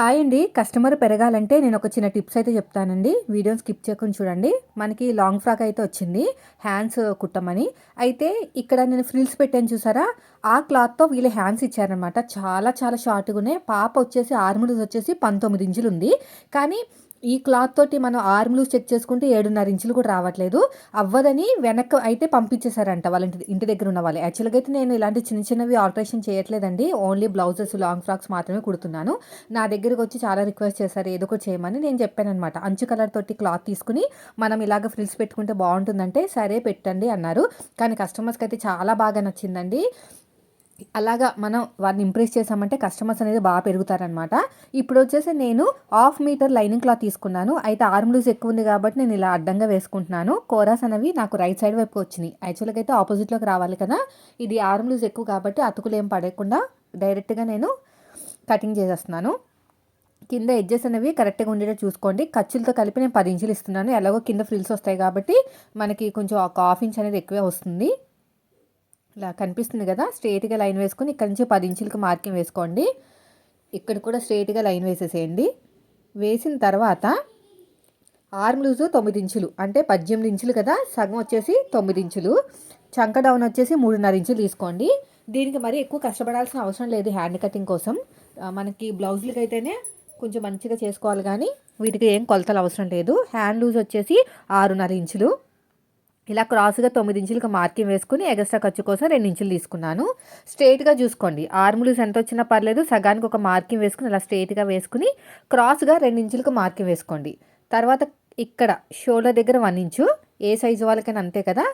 Hi అండి. Customer పెరగాలంటే నేను ఒక చిన్న టిప్స్ అయితే చెప్తానండి. వీడియోని స్కిప్ చేయకుండా చూడండి. మనకి లాంగ్ ఫ్రాక్ అయితే వచ్చింది. హ్యాండ్స్ కుట్టమని. అయితే ఇక్కడ నేను ఫ్రిల్స్ పెట్టాను చూసారా? ఆ క్లాత్తో వీళ్ళు హ్యాండ్స్ ఇచ్చారనమాట చాలా చాలా షార్ట్గా ఉన్నాయి. పాప వచ్చేసి ఆర్ములు వచ్చేసి పంతొమ్మిది ఇంచులు ఉంది. కానీ ఈ క్లాత్ తోటి మనం ఆర్మ్లు చెక్ చేసుకుంటే ఏడున్నర ఇంచులు కూడా రావట్లేదు. అవ్వదని వెనక్కి అయితే పంపించేశారంట వాళ్ళ ఇంటి ఇంటి దగ్గర ఉన్న వాళ్ళు. యాక్చువల్గా అయితే నేను ఇలాంటి చిన్న చిన్నవి ఆల్టరేషన్ చేయట్లేదండి. ఓన్లీ బ్లౌజెస్ లాంగ్ ఫ్రాక్స్ మాత్రమే కుడుతున్నాను. నా దగ్గరకు వచ్చి చాలా రిక్వెస్ట్ చేశారు ఏదో ఒకటి చేయమని నేను చెప్పాను అనమాట అంచు కలర్ తోటి క్లాత్ తీసుకుని మనం ఇలాగ ఫ్రిల్స్ పెట్టుకుంటే బాగుంటుందంటే సరే పెట్టండి అన్నారు. కానీ కస్టమర్స్కి అయితే చాలా బాగా నచ్చిందండి. అలాగా మనం వారిని ఇంప్రెస్ చేసామంటే కస్టమర్స్ అనేది బాగా పెరుగుతారనమాట ఇప్పుడు వచ్చేసి నేను హాఫ్ మీటర్ లైనింగ్ క్లాత్ తీసుకున్నాను. అయితే ఆర్మ్ లూజ్ ఎక్కువ ఉంది కాబట్టి నేను ఇలా అడ్డంగా వేసుకుంటున్నాను. కోరాస్ అనేవి నాకు రైట్ సైడ్ వైపు వచ్చినాయి. యాక్చువల్గా అయితే ఆపోజిట్లోకి రావాలి కదా. ఇది ఆర్మ్ లూజ్ ఎక్కువ కాబట్టి అతుకులు ఏం పడకుండా డైరెక్ట్గా నేను కటింగ్ చేసేస్తున్నాను. కింద ఎడ్జెస్ అనేవి కరెక్ట్గా ఉండేటట్టు చూసుకోండి. ఖర్చులతో కలిపి నేను పది ఇంచులు ఇస్తున్నాను. ఎలాగో కింద ఫ్రిల్స్ వస్తాయి కాబట్టి మనకి కొంచెం ఒక హాఫ్ ఇంచ్ అనేది ఎక్కువే వస్తుంది. ఇలా కనిపిస్తుంది కదా స్ట్రేట్గా లైన్ వేసుకొని ఇక్కడ నుంచి పది ఇంచులకు మార్కింగ్ వేసుకోండి. ఇక్కడ కూడా స్ట్రేట్గా లైన్ వేసేసేయండి. వేసిన తర్వాత ఆర్మ్ లూజు తొమ్మిది ఇంచులు అంటే పద్దెనిమిది ఇంచులు కదా సగం వచ్చేసి తొమ్మిది ఇంచులు చంక డౌన్ వచ్చేసి మూడున్నర ఇంచులు తీసుకోండి. దీనికి మరి ఎక్కువ కష్టపడాల్సిన అవసరం లేదు హ్యాండ్ కటింగ్ కోసం. మనకి బ్లౌజులకి అయితేనే కొంచెం మంచిగా చేసుకోవాలి కానీ వీటికి ఏం కొలతలు అవసరం లేదు. హ్యాండ్ లూజ్ వచ్చేసి ఆరున్నర ఇంచులు. ఇలా క్రాస్గా తొమ్మిది ఇంచులకు మార్కింగ్ వేసుకుని ఎగస్ట్రా ఖర్చు కోసం రెండు ఇంచులు తీసుకున్నాను. స్ట్రేట్గా చూసుకోండి. ఆర్ములు ఎంత వచ్చినా పర్లేదు సగానికి ఒక మార్కింగ్ వేసుకుని ఇలా స్ట్రేట్గా వేసుకుని క్రాస్గా రెండు ఇంచులకు మార్కింగ్ వేసుకోండి. తర్వాత ఇక్కడ షోల్డర్ దగ్గర వన్ ఇంచు ఏ సైజు వాళ్ళకైనా అంతే కదా?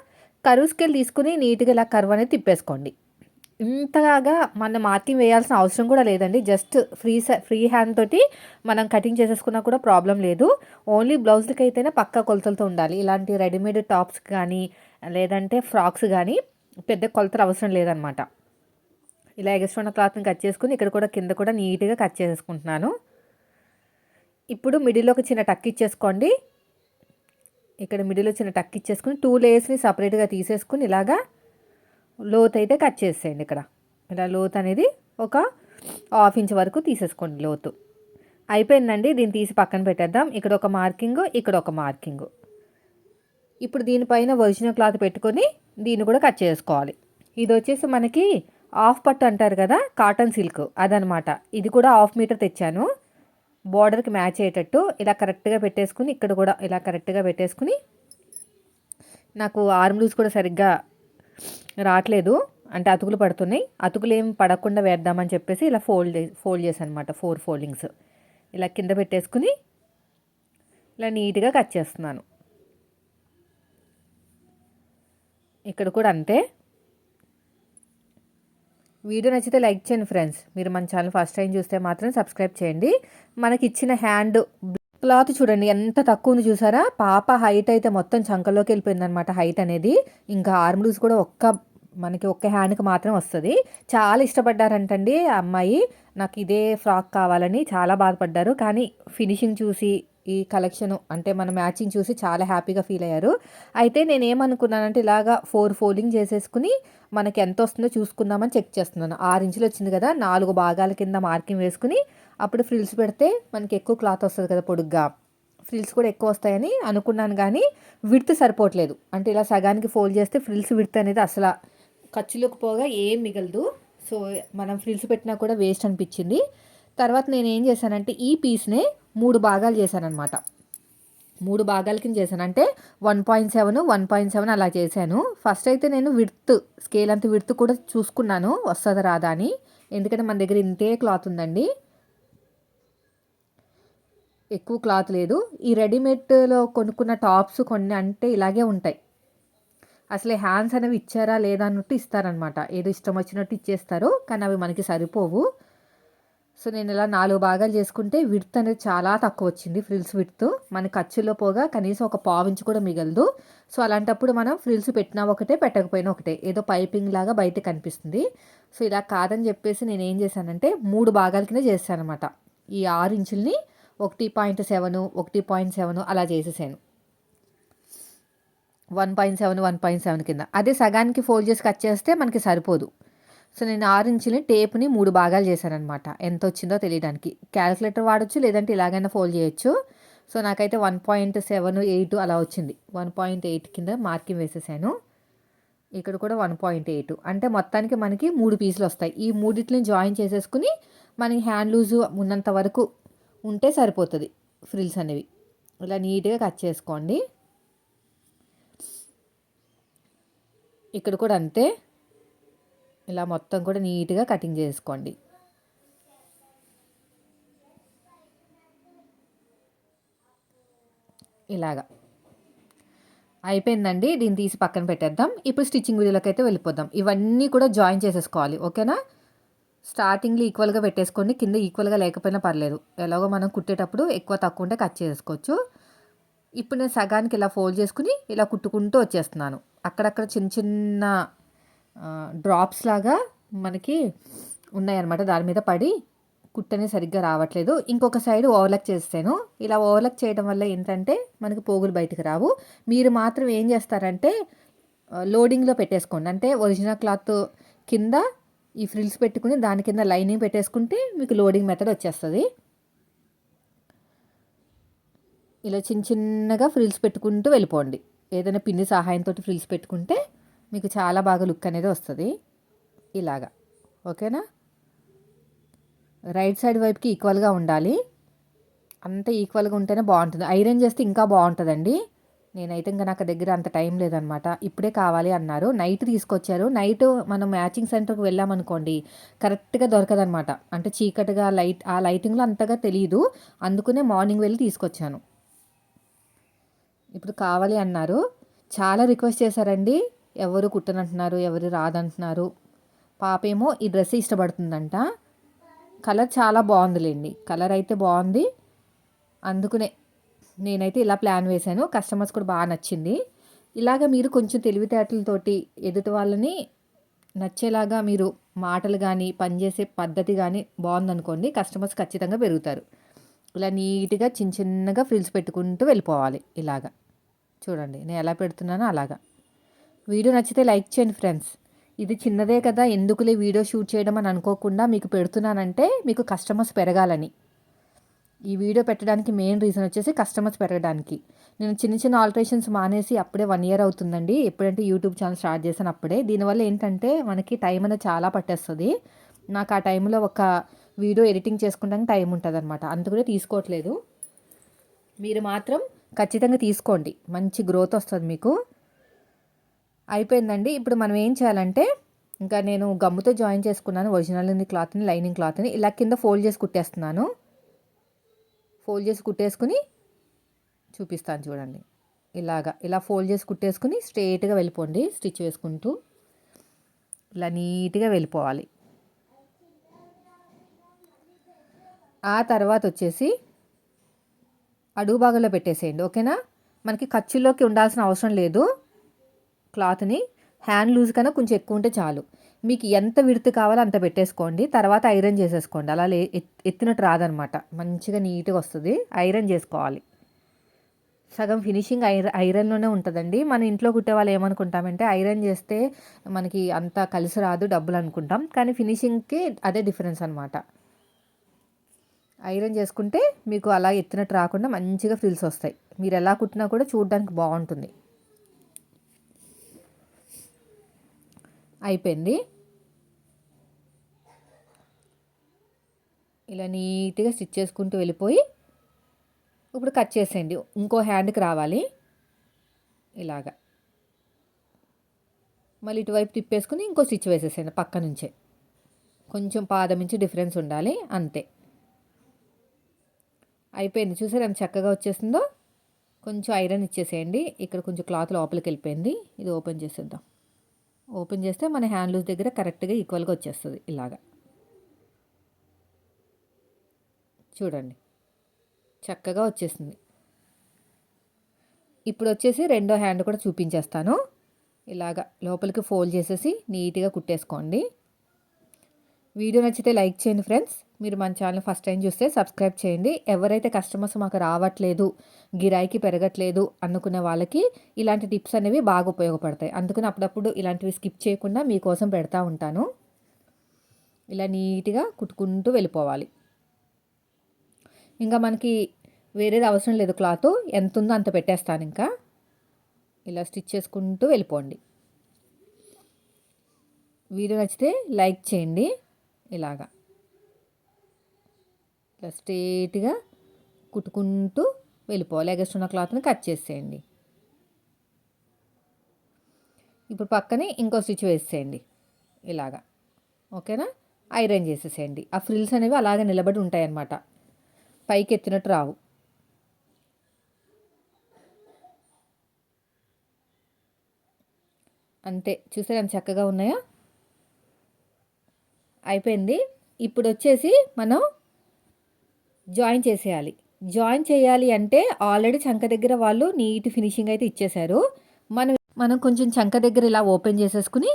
కరువు స్కేల్ తీసుకుని నీట్గా ఇలా కరువు అనేది తిప్పేసుకోండి. ఇంతగా మనం మార్కింగ్ వేయాల్సిన అవసరం కూడా లేదండి. జస్ట్ ఫ్రీ ఫ్రీ హ్యాండ్ తోటి మనం కటింగ్ చేసేసుకున్నా కూడా ప్రాబ్లం లేదు. ఓన్లీ బ్లౌజ్లకి అయితేనే పక్క కొలతలతో ఉండాలి. ఇలాంటి రెడీమేడ్ టాప్స్ కానీ లేదంటే ఫ్రాక్స్ కానీ పెద్ద కొలతలు అవసరం లేదనమాట ఇలా ఎగస్ట్రా క్లాత్ని కట్ చేసుకుని ఇక్కడ కూడా కింద కూడా నీట్గా కట్ చేసుకుంటున్నాను ఇప్పుడు మిడిల్లో ఒక చిన్న టక్ ఇచ్చేసుకోండి. ఇక్కడ మిడిల్లో చిన్న టక్ ఇచ్చేసుకుని టూ లేయర్స్ని సపరేట్గా తీసేసుకుని ఇలాగా లోత్ అయితే కట్ చేసేయండి ఇక్కడ. ఇలా లోత్ అనేది ఒక హాఫ్ ఇంచ్ వరకు తీసేసుకోండి లోతు. అయిపోయిందండి దీన్ని తీసి పక్కన పెట్టేద్దాం. ఇక్కడ ఒక మార్కింగ్ ఇక్కడ ఒక మార్కింగ్. ఇప్పుడు దీనిపైన ఒరిజినల్ క్లాత్ పెట్టుకొని దీన్ని కూడా కట్ చేసుకోవాలి. ఇది వచ్చేసి మనకి హాఫ్ పట్టు అంటారు కదా కాటన్ సిల్క్ అదనమాట. ఇది కూడా హాఫ్ మీటర్ తెచ్చాను. బార్డర్కి మ్యాచ్ అయ్యేటట్టు ఇలా కరెక్ట్గా పెట్టేసుకుని ఇక్కడ కూడా ఇలా కరెక్ట్గా పెట్టేసుకుని నాకు ఆర్మ్ లూజ్ కూడా సరిగ్గా రావట్లేదు అంటే అతుకులు పడుతున్నాయి. అతుకులు ఏం పడకుండా వేద్దామని చెప్పేసి ఇలా ఫోల్డ్ ఫోల్డ్ చేశాను అనమాట ఫోర్ ఫోల్డింగ్స్. ఇలా కింద పెట్టేసుకుని ఇలా నీట్గా కట్ చేస్తున్నాను. ఇక్కడ కూడా అంతే. వీడియో నచ్చితే లైక్ చేయండి ఫ్రెండ్స్. మీరు మన ఛానల్ ఫస్ట్ టైం చూస్తే మాత్రం సబ్స్క్రైబ్ చేయండి. మనకి ఇచ్చిన హ్యాండ్ క్లాత్ చూడండి ఎంత తక్కువ ఉంది చూసారా? పాప హైట్ అయితే మొత్తం చంకలోకి వెళ్ళిపోయింది అనమాట హైట్ అనేది. ఇంకా ఆర్మ్లూస్ కూడా ఒక్క మనకి ఒక్క హ్యాండ్కి మాత్రం వస్తుంది. చాలా ఇష్టపడ్డారంటండి ఆ అమ్మాయి. నాకు ఇదే ఫ్రాక్ కావాలని చాలా బాధపడ్డారు. కానీ ఫినిషింగ్ చూసి ఈ కలెక్షన్ అంటే మన మ్యాచింగ్ చూసి చాలా హ్యాపీగా ఫీల్ అయ్యారు. అయితే నేను ఏమనుకున్నానంటే ఇలాగా ఫోర్ ఫోల్డింగ్ చేసేసుకుని మనకి ఎంత వస్తుందో చూసుకుందామని చెక్ చేస్తున్నాను. ఆరు ఇంచులు వచ్చింది కదా నాలుగు భాగాల కింద మార్కింగ్ వేసుకుని అప్పుడు ఫ్రిల్స్ పెడితే మనకి ఎక్కువ క్లాత్ వస్తుంది కదా పొడుగ్గా. ఫ్రిల్స్ కూడా ఎక్కువ వస్తాయని అనుకున్నాను కానీ విడ్త్ సరిపోవట్లేదు. అంటే ఇలా సగానికి ఫోల్డ్ చేస్తే ఫ్రిల్స్ విడ్త్ అనేది అసలు ఖర్చులకు పోగా ఏం మిగలదు. సో మనం ఫ్రిల్స్ పెట్టినా కూడా వేస్ట్ అనిపించింది. తర్వాత నేను ఏం చేశానంటే ఈ పీస్నే మూడు భాగాలు చేశానమాట మూడు భాగాల కింద చేశాను. అంటే one point seven one point seven అలా చేశాను. ఫస్ట్ అయితే నేను విడ్త్ స్కేల్ అంత విడ్త్ కూడా చూసుకున్నాను. వస్తుందా రాదా అని. ఎందుకంటే మన దగ్గర ఇంతే క్లాత్ ఉందండి. ఎక్కువ క్లాత్ లేదు. ఈ రెడీమేడ్లో కొనుక్కున్న టాప్స్ కొన్ని అంటే ఇలాగే ఉంటాయి. అసలే హ్యాండ్స్ అనేవి ఇచ్చారా లేదా అన్నట్టు ఇస్తారనమాట ఏదో ఇష్టం వచ్చినట్టు ఇచ్చేస్తారు కానీ అవి మనకి సరిపోవు. సో నేను ఇలా నాలుగు భాగాలు చేసుకుంటే విడ్త్ అనేది చాలా తక్కువ వచ్చింది ఫ్రిల్స్ విడ్త్. మన ఖర్చులో పోగా కనీసం ఒక పావించి కూడా మిగలదు. సో అలాంటప్పుడు మనం ఫ్రిల్స్ పెట్టినా ఒకటే పెట్టకపోయినా ఒకటే. ఏదో పైపింగ్ లాగా బయట కనిపిస్తుంది. సో ఇలా కాదని చెప్పేసి నేను ఏం చేశానంటే మూడు భాగాల కింద చేశాను అనమాట ఈ ఆరు ఇంచుల్ని ఒకటి పాయింట్ సెవెను ఒకటి పాయింట్ సెవెన్ అలా చేసేసాను. One point seven one point seven కింద. అదే సగానికి ఫోల్డ్ చేసి కట్ చేస్తే మనకి సరిపోదు. సో నేను ఆరు ఇంచులని టేప్ని మూడు భాగాలు చేశానమాట ఎంత వచ్చిందో తెలియడానికి. క్యాలిక్యులేటర్ వాడచ్చు లేదంటే ఇలాగైనా ఫోల్డ్ చేయొచ్చు. సో నాకైతే వన్ పాయింట్ సెవెన్ ఎయిట్ అలా వచ్చింది. వన్ పాయింట్ ఎయిట్ కింద మార్కింగ్ వేసేసాను. ఇక్కడ కూడా వన్ పాయింట్ ఎయిట్. అంటే మొత్తానికి మనకి మూడు పీసులు వస్తాయి. ఈ మూడిట్లని జాయిన్ చేసేసుకుని మనకి హ్యాండ్ లూజ్ ఉన్నంత వరకు ఉంటే సరిపోతుంది. ఫ్రిల్స్ అనేవి. ఇలా నీట్గా కట్ చేసుకోండి. ఇక్కడ కూడా అంతే. ఇలా మొత్తం కూడా నీట్గా కటింగ్ చేసుకోండి. ఇలాగా. అయిపోయిందండి. దీన్ని తీసి పక్కన పెట్టేద్దాం. ఇప్పుడు స్టిచ్చింగ్ వీడియోలోకి అయితే వెళ్ళిపోదాం. ఇవన్నీ కూడా జాయిన్ చేసేసుకోవాలి. ఓకేనా? స్టార్టింగ్లో ఈక్వల్గా పెట్టేసుకోండి. కింద ఈక్వల్గా లేకపోయినా పర్లేదు. ఎలాగో మనం కుట్టేటప్పుడు ఎక్కువ తక్కువ ఉంటే కట్ చేసుకోవచ్చు. ఇప్పుడు నేను సగానికి ఇలా ఫోల్డ్ చేసుకుని ఇలా కుట్టుకుంటూ వచ్చేస్తున్నాను. అక్కడక్కడ చిన్న చిన్న డ్రాప్స్ లాగా మనకి ఉన్నాయన్నమాట. దాని మీద పడి కుట్టనే సరిగ్గా రావట్లేదు. ఇంకొక సైడ్ ఓవర్లక్ చేస్తాను ఇలా ఓవర్లక్ చేయడం వల్ల ఏంటంటే మనకి పోగులు బయటకు రావు. మీరు మాత్రం ఏం చేస్తారంటే లోడింగ్లో పెట్టేసుకోండి. అంటే ఒరిజినల్ క్లాత్ కింద ఈ ఫ్రిల్స్ పెట్టుకుని దాని కింద లైనింగ్ పెట్టేసుకుంటే మీకు లోడింగ్ మెథడ్ వచ్చేస్తుంది. ఇలా చిన్న చిన్నగా ఫ్రిల్స్ పెట్టుకుంటూ వెళ్ళిపోండి. ఏదైనా పిన్ని సహాయంతో ఫ్రిల్స్ పెట్టుకుంటే మీకు చాలా బాగా లుక్ అనేది వస్తుంది. ఇలాగా. ఓకేనా? రైట్ సైడ్ వైపుకి ఈక్వల్గా ఉండాలి. అంత ఈక్వల్గా ఉంటేనే బాగుంటుంది. ఐరన్ చేస్తే ఇంకా బాగుంటుందండి. నేనైతే ఇంకా నాకు దగ్గర అంత టైం లేదనమాట. ఇప్పుడే కావాలి అన్నారు. నైట్ తీసుకొచ్చారు. నైట్ మనం మ్యాచింగ్ సెంటర్కి వెళ్ళామనుకోండి కరెక్ట్గా దొరకదనమాట. అంటే చీకటిగా లైట్ ఆ లైటింగ్లో అంతగా తెలియదు అందుకునే మార్నింగ్ వెళ్ళి తీసుకొచ్చాను. ఇప్పుడు కావాలి అన్నారు. చాలా రిక్వెస్ట్ చేశారండి. ఎవరు కుట్టనంటున్నారు ఎవరు రాదంటున్నారు. పాపేమో ఈ డ్రెస్ ఇష్టపడుతుందంట. కలర్ చాలా బాగుందిలేండి. కలర్ అయితే బాగుంది. అందుకునే నేనైతే ఇలా ప్లాన్ వేశాను. కస్టమర్స్ కూడా బాగా నచ్చింది. ఇలాగ మీరు కొంచెం తెలివితేటలతోటి ఎదుటి వాళ్ళని నచ్చేలాగా మీరు మాటలు కానీ పనిచేసే పద్ధతి కానీ బాగుందనుకోండి కస్టమర్స్ ఖచ్చితంగా పెరుగుతారు. ఇలా నీట్గా చిన్న చిన్నగా ఫ్రిల్స్ పెట్టుకుంటూ వెళ్ళిపోవాలి ఇలాగా. చూడండి నేను ఎలా పెడుతున్నానో అలాగా. వీడియో నచ్చితే లైక్ చేయండి ఫ్రెండ్స్. ఇది చిన్నదే కదా ఎందుకులే వీడియో షూట్ చేయడం అని అనుకోకుండా మీకు పెడుతున్నానంటే మీకు కస్టమర్స్ పెరగాలని. ఈ వీడియో పెట్టడానికి మెయిన్ రీజన్ వచ్చేసి కస్టమర్స్ పెరగడానికి. నేను చిన్న చిన్న ఆల్టరేషన్స్ మానేసి అప్పుడే వన్ ఇయర్ అవుతుందండి. ఎప్పుడంటే యూట్యూబ్ ఛానల్ స్టార్ట్ చేశాను అప్పుడే. దీనివల్ల ఏంటంటే మనకి టైం అనేది చాలా పట్టేస్తుంది. నాకు ఆ టైంలో ఒక వీడియో ఎడిటింగ్ చేసుకోవడానికి టైం ఉంటుంది అనమాట అందుకనే తీసుకోవట్లేదు. మీరు మాత్రం ఖచ్చితంగా తీసుకోండి. మంచి గ్రోత్ వస్తుంది మీకు. అయిపోయిందండి. ఇప్పుడు మనం ఏం చేయాలంటే ఇంకా నేను గమ్ముతో జాయిన్ చేసుకున్నాను. ఒరిజినల్ క్లాత్ని లైనింగ్ క్లాత్ని ఇలా కింద ఫోల్డ్ చేసి కుట్టేస్తున్నాను. ఫోల్డ్ చేసి కుట్టేసుకుని చూపిస్తాను చూడండి. ఇలాగా ఇలా ఫోల్డ్ చేసి కుట్టేసుకుని స్ట్రేట్గా వెళ్ళిపోండి. స్టిచ్ వేసుకుంటూ ఇలా నీట్గా వెళ్ళిపోవాలి. ఆ తర్వాత వచ్చేసి అడుగు భాగంలో పెట్టేసేయండి ఓకేనా? మనకి ఖర్చుల్లోకి ఉండాల్సిన అవసరం లేదు. క్లాత్ని హ్యాండ్ లూజ్ కన్నా కొంచెం ఎక్కువ ఉంటే చాలు. మీకు ఎంత విడుతు కావాలో అంత పెట్టేసుకోండి. తర్వాత ఐరన్ చేసేసుకోండి. అలా లే ఎత్తినట్టు రాదనమాట. మంచిగా నీట్గా వస్తుంది. ఐరన్ చేసుకోవాలి. సగం ఫినిషింగ్ ఐర ఐరన్లోనే ఉంటుందండి. మన ఇంట్లో కుట్టే వాళ్ళు ఏమనుకుంటామంటే ఐరన్ చేస్తే మనకి అంత కలిసి రాదు డబ్బులు అనుకుంటాం. కానీ ఫినిషింగ్కి అదే డిఫరెన్స్ అనమాట ఐరన్ చేసుకుంటే మీకు అలా ఎత్తినట్టు రాకుండా మంచిగా ఫ్రిల్స్ వస్తాయి. మీరు ఎలా కుట్టినా కూడా చూడడానికి బాగుంటుంది. అయిపోయింది. ఇలా నీట్గా స్టిచ్ చేసుకుంటూ వెళ్ళిపోయి ఇప్పుడు కట్ చేసేయండి. ఇంకో హ్యాండ్కి రావాలి. ఇలాగా. మళ్ళీ ఇటువైపు తిప్పేసుకుని ఇంకో స్టిచ్ వేసేసేయండి పక్క నుంచే. కొంచెం పాదం నుంచి డిఫరెన్స్ ఉండాలి అంతే. అయిపోయింది. చూసారు ఎంత చక్కగా వచ్చేసిందో? కొంచెం ఐరన్ ఇచ్చేసేయండి. ఇక్కడ కొంచెం క్లాత్ లోపలికి వెళ్ళిపోయింది. ఇది ఓపెన్ చేసేద్దాం. ఓపెన్ చేస్తే మన హ్యాండ్ లూజ్ దగ్గర కరెక్ట్గా ఈక్వల్గా వచ్చేస్తుంది ఇలాగా. చూడండి. చక్కగా వచ్చేసింది. ఇప్పుడు వచ్చేసి రెండో హ్యాండ్ కూడా చూపించేస్తాను. ఇలాగా లోపలికి ఫోల్డ్ చేసేసి నీట్గా కుట్టేసుకోండి. వీడియో నచ్చితే లైక్ చేయండి ఫ్రెండ్స్. మీరు మన ఛానల్ ఫస్ట్ టైం చూస్తే సబ్స్క్రైబ్ చేయండి. ఎవరైతే కస్టమర్స్ మాకు రావట్లేదు గిరాయికి పెరగట్లేదు అనుకునే వాళ్ళకి ఇలాంటి టిప్స్ అనేవి బాగా ఉపయోగపడతాయి. అందుకని అప్పుడప్పుడు ఇలాంటివి స్కిప్ చేయకుండా మీకోసం పెడతా ఉంటాను. ఇలా నీట్గా కుట్టుకుంటూ వెళ్ళిపోవాలి. ఇంకా మనకి వేరేది అవసరం లేదు క్లాత్. ఎంత ఉందో అంత పెట్టేస్తాను ఇంకా. ఇలా స్టిచ్ చేసుకుంటూ వెళ్ళిపోండి. వీడియో నచ్చితే లైక్ చేయండి. ఇలాగా. ఇలా స్ట్రేట్గా కుట్టుకుంటూ వెళ్ళిపోవాలి ఎగస్ట్ ఉన్న క్లాత్ని కట్ చేసేయండి. ఇప్పుడు పక్కనే ఇంకో స్టిచ్ వేసేయండి. ఇలాగా. ఓకేనా? ఐరన్ చేసేసేయండి. ఆ ఫ్రిల్స్ అనేవి అలాగే నిలబడి ఉంటాయన్నమాట. పైకి ఎత్తినట్టు రావు. అంతే. చూసారు ఎంత చక్కగా ఉన్నాయా? అయిపోయింది. ఇప్పుడు వచ్చేసి మనం జాయిన్ చేసేయాలి. జాయిన్ చేయాలి అంటే ఆల్రెడీ చంక దగ్గర వాళ్ళు నీట్ ఫినిషింగ్ అయితే ఇచ్చేశారు. మనం మనం కొంచెం చంక దగ్గర ఇలా ఓపెన్ చేసేసుకుని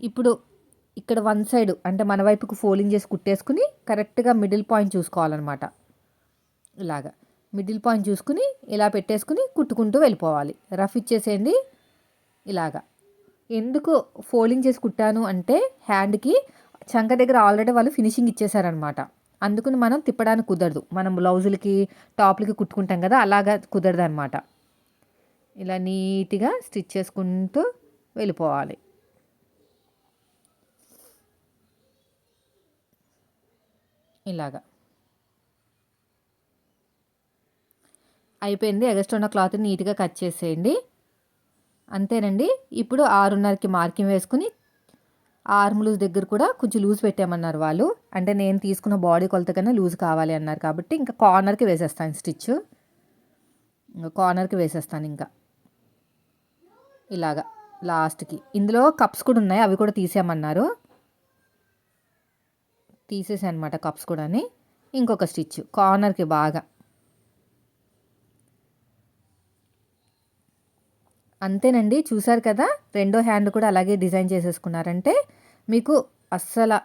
ఇప్పుడు ఇక్కడ వన్ సైడ్ అంటే మన వైపుకు ఫోలింగ్ చేసి కుట్టేసుకుని కరెక్ట్గా మిడిల్ పాయింట్ చూసుకోవాలన్నమాట. ఇలాగా. మిడిల్ పాయింట్ చూసుకుని ఇలా పెట్టేసుకుని కుట్టుకుంటూ వెళ్ళిపోవాలి. రఫ్ ఇచ్చేసేయండి. ఇలాగా. ఎందుకు ఫోల్డింగ్ చేసి కుట్టాను అంటే హ్యాండ్కి చంక దగ్గర ఆల్రెడీ వాళ్ళు ఫినిషింగ్ ఇచ్చేసారనమాట. అందుకని మనం తిప్పడానికి కుదరదు. మనం బ్లౌజులకి టాప్లకి కుట్టుకుంటాం కదా అలాగా కుదరదు అనమాట ఇలా నీట్గా స్టిచ్ చేసుకుంటూ వెళ్ళిపోవాలి. ఇలాగా. అయిపోయింది. ఎగస్ట్ ఉన్న క్లాత్ నీట్గా కట్ చేసేయండి. అంతేనండి. ఇప్పుడు ఆరున్నరకి మార్కింగ్ వేసుకుని ఆర్మ్ లూజ్ దగ్గర కూడా కొంచెం లూజ్ పెట్టామన్నారు వాళ్ళు. అంటే నేను తీసుకున్న బాడీ కొలత కన్నా లూజ్ కావాలి అన్నారు కాబట్టి ఇంకా కార్నర్కి వేసేస్తాను స్టిచ్. ఇంకా కార్నర్కి వేసేస్తాను ఇంకా. ఇలాగా లాస్ట్కి. ఇందులో కప్స్ కూడా ఉన్నాయి. అవి కూడా తీసేయమన్నారు. తీసేసాను అనమాట కప్స్ కూడా ఇంకొక స్టిచ్. కార్నర్కి బాగా. అంతేనండి. చూసారు కదా రెండో హ్యాండ్ కూడా అలాగే డిజైన్ చేసేసుకున్నారంటే మీకు అస్సలు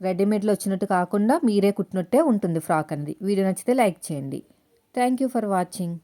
రెడీమేడ్లో వచ్చినట్టు కాకుండా మీరే కుట్టినట్టే ఉంటుంది ఫ్రాక్ అనేది వీడియో నచ్చితే లైక్ చేయండి. Thank you for watching.